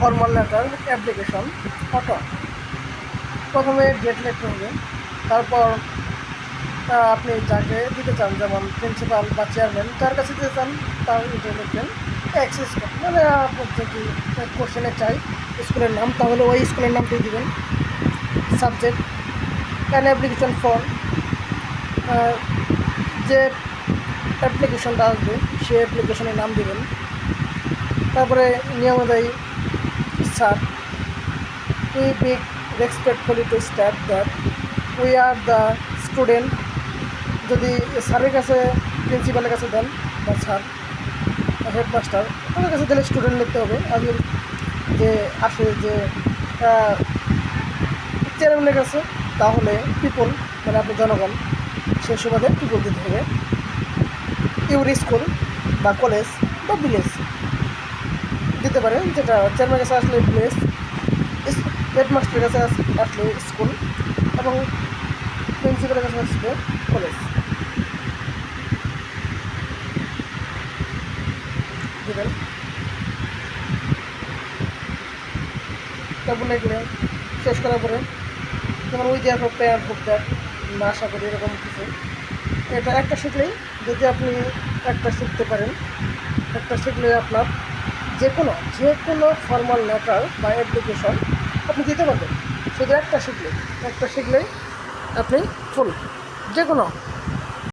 Formal letter application photo প্রথমে date লিখতে হবে, তারপর আপনি যাকে দিতে চান, যেমন প্রিন্সিপাল বা চেয়ারম্যান যার কাছে দিতে চান, তার এটা লিখবেন অ্যাক্সেস মানে যদি কোশ্চেনে চাই স্কুলের নাম, তাহলে ওই স্কুলের নামটাই দেবেন। সাবজেক্ট অ্যান অ্যাপ্লিকেশন ফর্ম যে অ্যাপ্লিকেশনটা আসবে সে অ্যাপ্লিকেশনের নাম দেবেন। তারপরে নিয়ম sir we beg respectfully to start that we are the student যদি স্যারের কাছে প্রিন্সিপালের কাছে দেন, বা স্যার হেডমাস্টার ওদের কাছে দিলে স্টুডেন্ট লিখতে হবে। আর যে আসে যে চেয়ারম্যানের কাছে, তাহলে পিপল মানে আপনি জনগণ, সে সুবাদে পিপল দিতে হবে। ইউরি স্কুল বা কলেজ বা ভিলেজ দিতে পারেন, যেটা চেয়ারম্যানের কাছে আসলে ভিলেজ হেডমাস্টারের কাছে আসলে স্কুল এবং প্রিন্সিপালের কাছে আসলে কলেজ তারপর লিখলে শেষ করার পরে যেমন ওই দেওয়ার হোক পেয়ার হোক আমরা আশা করি এরকম কিছু। এটা একটা শিখলেই যদি আপনি একটা শিখতে পারেন, একটা শিখলে আপনার যে কোনো যে কোনো ফর্মাল লেটার বা অ্যাপ্লিকেশন আপনি দিতে পারবেন। শুধু একটা শিখলে একটা শিখলেই আপনি ফুল যে কোনো